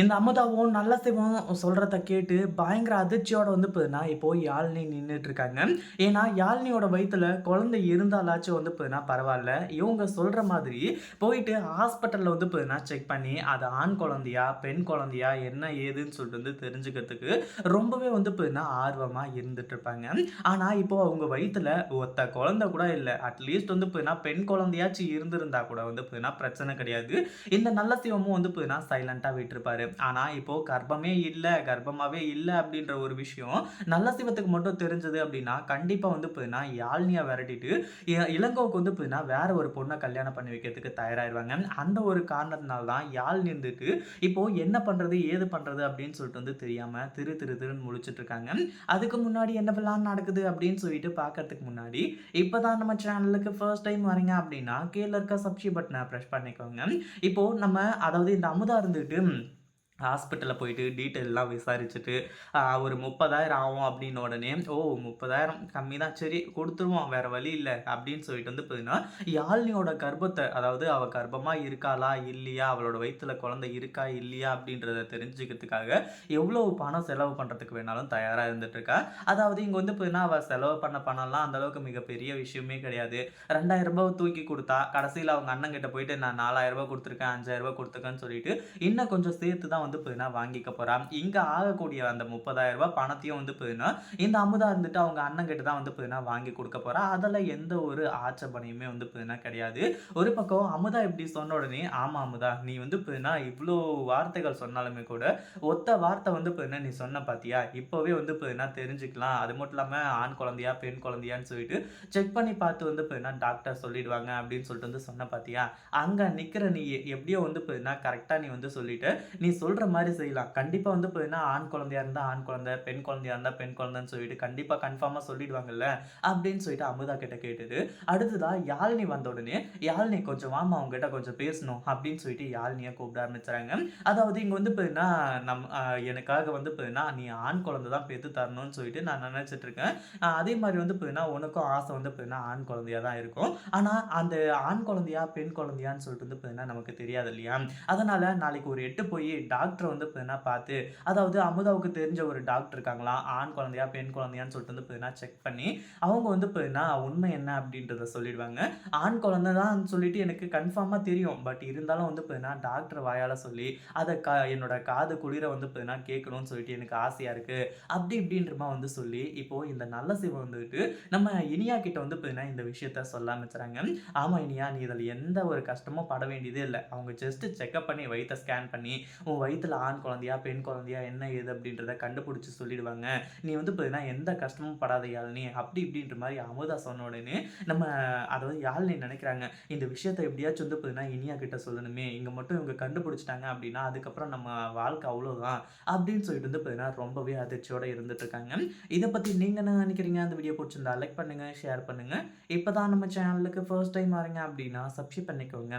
இந்த அமுதாவும் நல்ல சிவம் சொல்கிறத கேட்டு பயங்கர அதிர்ச்சியோட வந்து போதுனா இப்போ யாழ்னி நின்றுட்டு இருக்காங்க ஏன்னா யாழ்னியோட வயிற்றுல குழந்தை இருந்தாலாச்சும் வந்து போதுனா பரவாயில்ல. இவங்க சொல்கிற மாதிரி போயிட்டு ஹாஸ்பிட்டலில் வந்து போதுனா செக் பண்ணி அது ஆண் குழந்தையா பெண் குழந்தையா என்ன ஏதுன்னு சொல்லிட்டு வந்து தெரிஞ்சுக்கிறதுக்கு ரொம்பவே வந்து போதுனா ஆர்வமாக இருந்துட்டு இருப்பாங்க ஆனால் இப்போ அவங்க வயிற்றுல ஒத்த குழந்தை கூட இல்லை. அட்லீஸ்ட் வந்து போதுனா பெண் குழந்தையாச்சும் இருந்திருந்தா கூட வந்து போதுனா பிரச்சனை கிடையாது. இந்த நல்ல சிவமும் வந்து போதுனா சைலண்ட்டாக விட்டுருப்பாரு. ஆனால் இப்போது கர்ப்பமே இல்லை கர்ப்பமாகவே இல்லை அப்படின்ற ஒரு விஷயம் நல்ல சிவத்துக்கு மட்டும் தெரிஞ்சது அப்படின்னா கண்டிப்பாக வந்து போயின்னா யாழ்னியா விரட்டிட்டு இ- இளங்கோவுக்கு வந்து போயின்னா வேற ஒரு பொண்ணை கல்யாணம் பண்ணி வைக்கிறதுக்கு தயாராகிடுவாங்க அந்த ஒரு காரணத்தினால தான் யாழ் நின்றுக்கு இப்போது என்ன பண்ணுறது ஏது பண்ணுறது அப்படின்னு சொல்லிட்டு வந்து தெரியாமல் திரு திரு திருன்னு முழிச்சிட்டு இருக்காங்க. அதுக்கு முன்னாடி என்ன பிளான் நடக்குது அப்படின்னு சொல்லிட்டு பார்க்கறதுக்கு முன்னாடி இப்போ தான் நம்ம சேனலுக்கு ஃபர்ஸ்ட் டைம் வரீங்க அப்படின்னா கீழே இருக்க சப்ஸ்கிரைப் பட்டனை ப்ரெஸ் பண்ணிக்கோங்க. இப்போது நம்ம அதாவது இந்த அமுதா இருந்துட்டு ஹாஸ்பிட்டலில் போயிட்டு டீட்டெயிலெலாம் விசாரிச்சுட்டு ஒரு முப்பதாயிரம் ஆகும் அப்படின்னு உடனே ஓ முப்பதாயிரம் கம்மி தான். சரி கொடுத்துருவோம் வேறு வழி இல்லை அப்படின்னு சொல்லிட்டு வந்து பார்த்தீங்கன்னா யாழ்னியோட கர்ப்பத்தை அதாவது அவள் கர்ப்பமாக இருக்காளா இல்லையா அவளோட வயிற்றில் குழந்தை இருக்கா இல்லையா அப்படின்றத தெரிஞ்சுக்கிறதுக்காக எவ்வளோ பணம் செலவு பண்ணுறதுக்கு வேணாலும் தயாராக இருந்துட்டு இருக்கா அதாவது இங்கே வந்து பார்த்தீங்கன்னா அவள் செலவு பண்ண பணம்லாம் அந்தளவுக்கு மிகப்பெரிய விஷயமே கிடையாது. ரெண்டாயிரம் ரூபாய் தூக்கி கொடுத்தா கடைசியில் அவங்க அண்ணன் கிட்ட போயிட்டு நான் நாலாயிரம் ரூபாய் கொடுத்துருக்கேன் அஞ்சாயிரம் ரூபாய் கொடுத்துருக்கேன்னு சொல்லிட்டு இன்னும் கொஞ்சம் சேர்த்து தான் வந்து பார்த்தீங்கன்னா வாங்கிக்க போகிறான் இங்கே ஆகக்கூடிய அந்த முப்பதாயிரம் ரூபாய் பணத்தையும் வந்து பார்த்தீங்கன்னா இந்த அமுதா இருந்துட்டு அவங்க அண்ணன் கிட்ட தான் வந்து பார்த்தீங்கன்னா வாங்கி கொடுக்க போறா. அதில் எந்த ஒரு ஆட்சேபனையுமே வந்து பார்த்தீங்கன்னா கிடையாது. ஒரு பக்கம் அமுதா இப்படி சொன்ன உடனே ஆமா அமுதா நீ வந்து பார்த்தீங்கன்னா இவ்வளோ வார்த்தைகள் சொன்னாலுமே கூட ஒத்த வார்த்தை வந்து பார்த்தீங்கன்னா நீ சொன்ன பாத்தியா? இப்போவே வந்து பார்த்தீங்கன்னா தெரிஞ்சுக்கலாம். அது மட்டும் இல்லாமல் ஆண் குழந்தையா பெண் குழந்தையான்னு சொல்லிட்டு செக் பண்ணி பார்த்து வந்து பார்த்தீங்கன்னா டாக்டர் சொல்லிடுவாங்க அப்படின்னு சொல்லிட்டு வந்து சொன்ன பாத்தியா? அங்கே நிற்கிற நீ எப்படியோ வந்து பார்த்தீங்கன்னா கரெக்டாக நீ வந்து சொல்லிட்டு நீ சொல் சொல்கிற மாதிரி செய்யலாம் கண்டிப்பாக வந்து பார்த்தீங்கன்னா ஆண் குழந்தையா இருந்தால் ஆண் குழந்தை பெண் குழந்தையா இருந்தால் பெண் குழந்தைன்னு சொல்லிட்டு கண்டிப்பாக கன்ஃபார்மாக சொல்லிடுவாங்கல்ல? அப்படின்னு சொல்லிட்டு அமுதா கிட்ட கேட்டது அடுத்ததா யாழினி வந்த உடனே யாழ்னி கொஞ்சம் வாமா அவங்க கிட்ட கொஞ்சம் பேசணும் அப்படின்னு சொல்லிட்டு யாழினியை கூப்பிட ஆரம்பிச்சாங்க. அதாவது இங்கே வந்து பார்த்தீங்கன்னா நம் எனக்காக வந்து பார்த்தீங்கன்னா நீ ஆண் குழந்தை தான் பெற்று தரணும்னு சொல்லிட்டு நான் நினச்சிட்டு இருக்கேன் அதே மாதிரி வந்து பார்த்தீங்கன்னா உனக்கும் ஆசை வந்து பார்த்தீங்கன்னா ஆண் குழந்தையா தான் இருக்கும். ஆனால் அந்த ஆண் குழந்தையா பெண் குழந்தையான்னு சொல்லிட்டு வந்து பார்த்தீங்கன்னா நமக்கு தெரியாது இல்லையா? அதனால நாளைக்கு ஒரு எட்டு போய் டாக்டர் வந்து பார்த்தீங்கன்னா பார்த்து அதாவது அமுதாவுக்கு தெரிஞ்ச ஒரு டாக்டர் இருக்காங்களாம் ஆண் குழந்தையா பெண் குழந்தையான்னு சொல்லிட்டு வந்து பார்த்தீங்கன்னா செக் பண்ணி அவங்க வந்து பார்த்தீங்கன்னா உண்மை என்ன அப்படின்றத சொல்லிடுவாங்க. ஆண் குழந்தை தான் சொல்லிட்டு எனக்கு கன்ஃபார்மாக தெரியும். பட் இருந்தாலும் வந்து பார்த்தீங்கன்னா டாக்டர் வாயால் சொல்லி அதை கா என்னோட காது குளிர வந்து பார்த்தீங்கன்னா கேட்கணும்னு சொல்லிட்டு எனக்கு ஆசையாக இருக்குது அப்படி இப்படின்றமா வந்து சொல்லி இப்போது இந்த நல்ல சிவம் வந்துட்டு நம்ம இனியா கிட்ட வந்து பார்த்தீங்கன்னா இந்த விஷயத்த சொல்ல ஆரம்பிச்சுறாங்க. ஆமாம் இனியா நீ இதில் எந்த ஒரு கஷ்டமும் பட வேண்டியதே இல்லை. அவங்க ஜஸ்ட் செக்அப் பண்ணி வயிற்றை ஸ்கேன் பண்ணி உன் வயிற்றில் ஆண் குழந்தையா பெண் குழந்தையா என்ன ஏது அப்படின்றத கண்டுபிடிச்சி சொல்லிடுவாங்க. நீ வந்து பார்த்தீங்கன்னா எந்த கஷ்டமும் படாத யாழினி அப்படி இப்படின்ற மாதிரி அமுதா சொன்ன உடனே நம்ம அதாவது யாழினி நினைக்கிறாங்க இந்த விஷயத்த எப்படியாச்சும் வந்து பார்த்தீங்கன்னா இனியா கிட்ட சொல்லணுமே இங்கே மட்டும் இவங்க கண்டுபிடிச்சிட்டாங்க அப்படின்னா அதுக்கப்புறம் நம்ம வாழ்க்கை அவ்வளோதான் அப்படின்னு சொல்லிட்டு வந்து பார்த்தீங்கன்னா ரொம்பவே அதிர்ச்சியோடு இருந்துட்டுருக்காங்க இதை பற்றி நீங்கள் என்ன நினைக்கிறீங்க? அந்த வீடியோ பிடிச்சிருந்தா லைக் பண்ணுங்கள் ஷேர் பண்ணுங்கள் இப்போ தான் நம்ம சேனலுக்கு ஃபர்ஸ்ட் டைம் வரீங்க அப்படின்னா சப்ஸ்கிரைப் பண்ணிக்கோங்க.